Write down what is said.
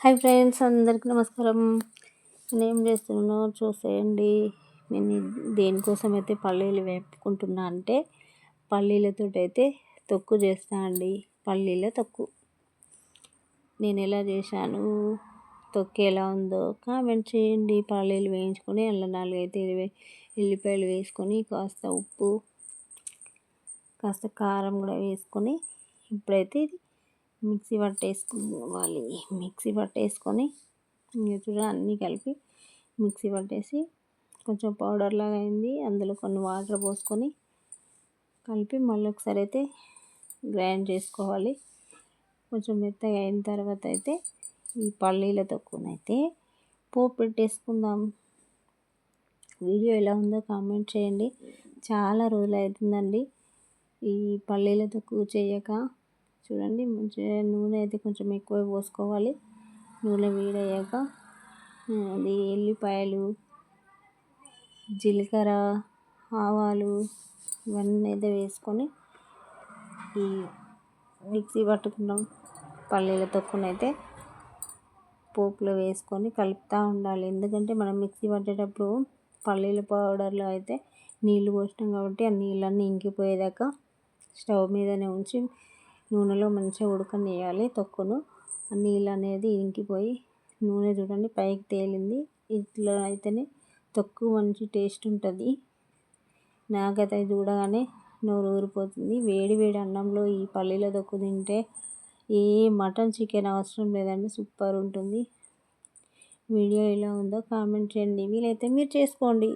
Hi friends అందరికీ నమస్కారం. నేను ఏం చేస్తున్నానో చూసేయండి. నేను దేనికోసం అయితే పల్లీలు వేపుకుంటున్నా అంటే పల్లీలతో అయితే తొక్కు చేస్తా అండి. పల్లీల తొక్కు. నేను ఎలా చేశాను? తొక్కు ఎలా ఉందో కామెంట్ చేయండి. పల్లీలు వేయించుకొని అల్ల నాలుగైతే ఎల్లిపాయలు వేసుకొని కాస్త ఉప్పు కాస్త కారం కూడా వేసుకొని ఇప్పుడైతే ఇది మిక్సీ పట్టేసుకోవాలి మిక్సీ పట్టేసుకొని చూడ అన్నీ కలిపి మిక్సీ పట్టేసి కొంచెం పౌడర్ లాగా అయింది. అందులో కొన్ని వాటర్ పోసుకొని కలిపి మళ్ళీ ఒకసారి అయితే గ్రైండ్ చేసుకోవాలి. కొంచెం మెత్తగా అయిన తర్వాత అయితే ఈ పల్లీల తొక్కునైతే పోపు పెట్టేసుకుందాం. వీడియో ఎలా ఉందో కామెంట్ చేయండి. చాలా రోజులు అవుతుందండి ఈ పల్లీల తొక్కు చేయక. చూడండి మంచిగా నూనె అయితే కొంచెం ఎక్కువ పోసుకోవాలి. నూనె వేడయ్యాక అది ఎల్లిపాయలు జీలకర్ర ఆవాలు ఇవన్నీ అయితే వేసుకొని ఈ మిక్సీ పట్టుకున్నాం పల్లీల తొక్కునైతే పోపులో వేసుకొని కలుపుతూ ఉండాలి. ఎందుకంటే మనం మిక్సీ పట్టేటప్పుడు పల్లీల పౌడర్లో అయితే నీళ్ళు పోసినాం కాబట్టి ఆ నీళ్ళన్నీ ఇంకిపోయేదాకా స్టవ్ మీదనే ఉంచి నూనెలో మంచిగా ఉడకనియాలి తొక్కును. నీళ్ళు అనేది ఇంకిపోయి నూనె చూడండి పైకి తేలింది. ఇట్లా అయితేనే తొక్కు మంచి టేస్ట్ ఉంటుంది. నాకైతే చూడగానే నోరు ఊరిపోతుంది. వేడి వేడి అన్నంలో ఈ పల్లీల తొక్కు తింటే ఏ మటన్ చికెన్ అవసరం లేదండి సూపర్ ఉంటుంది. వీడియో ఎలా ఉందో కామెంట్ చేయండి. వీలైతే మీరు చేసుకోండి.